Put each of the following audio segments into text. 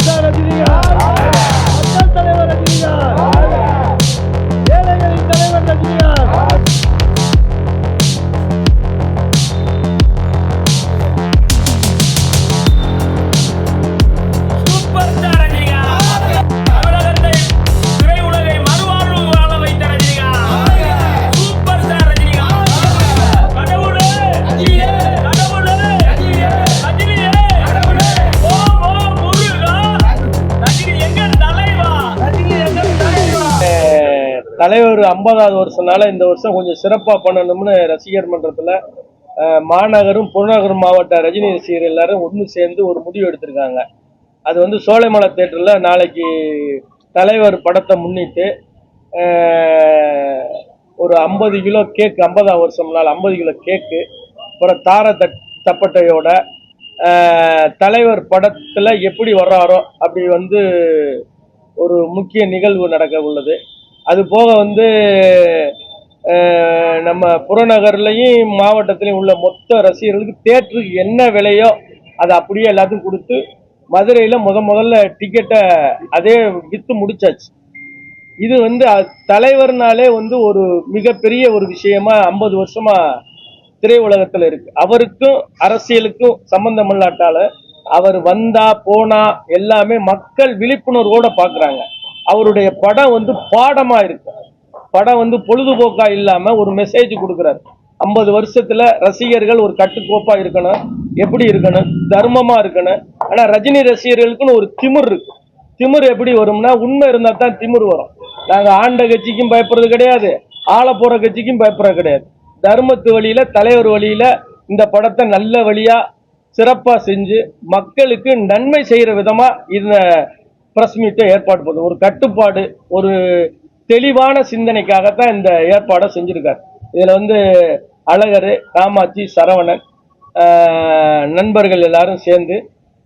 Santa Adriana. தலைவர் ஐம்பதாவது வருஷம்னால இந்த வருஷம் கொஞ்சம் சிறப்பாக பண்ணணும்னு ரசிகர் மன்றத்தில் மாநகரும் புறநகரும் மாவட்ட ரஜினி ரசிகர் எல்லாரும் ஒன்று சேர்ந்து ஒரு முடிவு எடுத்திருக்காங்க. அது வந்து சோலைமலை தேட்டரில் நாளைக்கு தலைவர் படத்தை முன்னிட்டு ஒரு ஐம்பது கிலோ கேக் ஐம்பதாம் வருஷம் நாள் ஐம்பது கிலோ கேக்கு அப்புறம் தார தட் தப்பட்டையோட தலைவர் படத்தில் எப்படி வர்றாரோ அப்படி வந்து ஒரு முக்கிய நிகழ்வு நடக்க உள்ளது. அது போக வந்து நம்ம புறநகர்லையும் மாவட்டத்திலையும் உள்ள மொத்த ரசிகர்களுக்கு தேட்டருக்கு என்ன விலையோ அதை அப்படியே எல்லாத்துக்கும் கொடுத்து மதுரையில் முத முதல்ல டிக்கெட்டை அதே விற்று முடிச்சாச்சு. இது வந்து தலைவர்னாலே வந்து ஒரு மிகப்பெரிய ஒரு விஷயமா ஐம்பது வருஷமா திரையுலகத்தில் இருக்கு. அவருக்கும் அரசியலுக்கும் சம்பந்தம் இல்லாட்டால அவர் வந்தா போனா எல்லாமே மக்கள் விழிப்புணர்வோட பாக்குறாங்க. அவருடைய படம் வந்து பாடமா இருக்கு. படம் வந்து பொழுதுபோக்கா இல்லாம ஒரு மெசேஜ் கொடுக்குறாரு. ஐம்பது வருஷத்துல ரசிகர்கள் ஒரு கட்டுக்கோப்பா இருக்கணும். எப்படி இருக்கணும்? தர்மமா இருக்கணும். ஆனா ரஜினி ரசிகர்களுக்குன்னு ஒரு திமிர் இருக்கு. திமிர் எப்படி வரும்னா உண்மை இருந்தா தான் திமிர் வரும். நாங்க ஆண்ட கட்சிக்கும் பயப்படுறது கிடையாது. ஆள போற கட்சிக்கும் பயப்படுறது கிடையாது. தர்மத்து வழியில தலைவர் வழியில இந்த படத்தை நல்ல வழியா சிறப்பா செஞ்சு மக்களுக்கு நன்மை செய்யற விதமா இந்த பிரஸ் மீட்டை ஏற்பாடு பண்ணுது ஒரு கட்டுப்பாடு ஒரு தெளிவான சிந்தனைக்காகத்தான் இந்த ஏற்பாடை செஞ்சிருக்காரு. இதுல வந்து அழகர் காமாட்சி சரவணன் நண்பர்கள் எல்லாரும் சேர்ந்து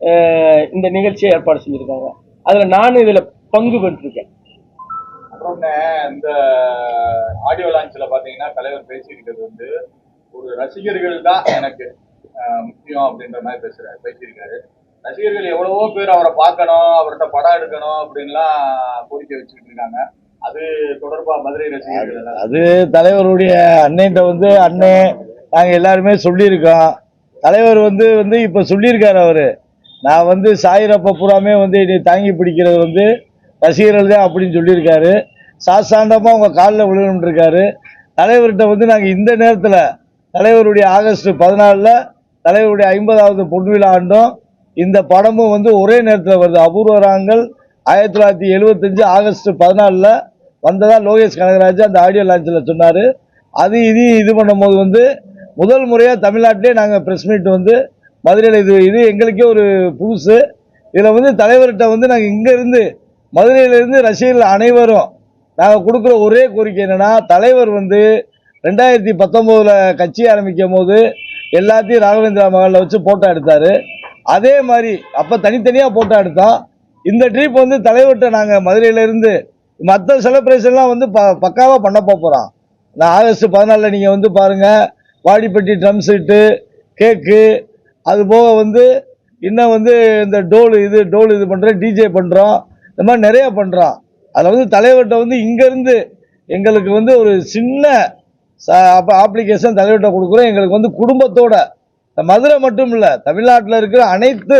ஆஹ், இந்த நிகழ்ச்சியை ஏற்பாடு செஞ்சிருக்காங்க. அதுல நானும் இதுல பங்கு பெற்றிருக்கேன். அப்புறம் இந்த ஆடியோ லான்ச்ல பாத்தீங்கன்னா தலைவர் பேசியிருக்கிறது வந்து ஒரு ரசிகர்கள் தான் எனக்கு முக்கியம் அப்படின்ற மாதிரி பேசுறாரு பேசியிருக்காரு. ரசிகர்கள் எவ்வளவோ பேர் அவரை பார்க்கணும் அவர்கிட்ட படம் எடுக்கணும் அப்படின்லாம் கோரிக்கை வச்சுக்கிட்டு இருக்காங்க. அது தொடர்பா மதுரை ரசிகர்கள் அது தலைவருடைய அண்ணன்ட்ட வந்து அண்ணே நாங்கள் எல்லாருமே சொல்லியிருக்கோம். தலைவர் வந்து வந்து இப்போ சொல்லியிருக்காரு அவர். நான் வந்து சாயிரப்ப பூராமே வந்து என்னை தாங்கி பிடிக்கிறது வந்து ரசிகர்கள் தான் அப்படின்னு சொல்லியிருக்காரு. சாஸ்தாண்டமாக உங்கள் காலில் விழுகணும்னு இருக்காரு. தலைவர்கிட்ட வந்து நாங்கள் இந்த நேரத்தில் தலைவருடைய ஆகஸ்ட் பதினாலில் தலைவருடைய ஐம்பதாவது பொன் விழா ஆண்டும். இந்த படமும் வந்து ஒரே நேரத்தில் வருது. அபூர்வராங்கள் ஆயிரத்தி தொள்ளாயிரத்தி எழுபத்தஞ்சு ஆகஸ்ட் பதினாலில் வந்ததாக லோகேஷ் கனகராஜ் அந்த ஆடியோ லான்ச்சில் சொன்னார். அது இது இது பண்ணும்போது வந்து முதல் முறையாக தமிழ்நாட்டிலே நாங்கள் ப்ரெஸ் மீட் வந்து மதுரையில் இது இது எங்களுக்கே ஒரு புதுசு. இதில் வந்து தலைவர்கிட்ட வந்து நாங்கள் இங்கேருந்து மதுரையிலேருந்து ரசிகர்கள் அனைவரும் நாங்கள் கொடுக்குற ஒரே கோரிக்கை என்னென்னா தலைவர் வந்து ரெண்டாயிரத்தி பத்தொம்போதில் கட்சி ஆரம்பிக்கும் போது எல்லாத்தையும் ராகவேந்திரா மகளில் வச்சு ஃபோட்டோ எடுத்தார். அதே மாதிரி அப்போ தனித்தனியாக போட்டோ எடுத்தோம் இந்த ட்ரிப் வந்து தலைவர்கிட்ட நாங்கள் மதுரையிலேருந்து மற்ற செலிப்ரேஷன்லாம் வந்து ப பக்காவாக பண்ண போகிறோம் நான் ஆகஸ்ட் பதினாலில் நீங்கள் வந்து பாருங்கள் வாடிப்பட்டி ட்ரம் செட்டு கேக்கு அது போக வந்து இன்னும் வந்து இந்த டோல் இது டோல் இது பண்ணுறோம் டிஜே பண்ணுறோம் இந்த மாதிரி நிறையா பண்ணுறோம் அதில் வந்து தலைவர்கிட்ட வந்து இங்கேருந்து எங்களுக்கு வந்து ஒரு சின்ன அப்போ அப்ளிகேஷன் தலைவர்கிட்ட கொடுக்குறோம். எங்களுக்கு வந்து குடும்பத்தோட மதுரை மட்டும் இல்லை தமிழ்நாட்டில் இருக்கிற அனைத்து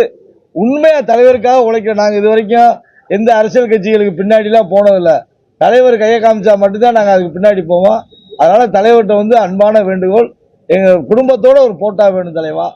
உண்மையாக தலைவருக்காக உழைக்கிறோம் நாங்கள் இது வரைக்கும் எந்த அரசியல் கட்சிகளுக்கு பின்னாடிலாம் போனதில்லை. தலைவர் கையை காமிச்சா மட்டும்தான் நாங்கள் அதுக்கு பின்னாடி போவோம். அதனால் தலைவர்கிட்ட வந்து அன்பான வேண்டுகோள் எங்கள் குடும்பத்தோட ஒரு போட்டா வேணும் தலைவா.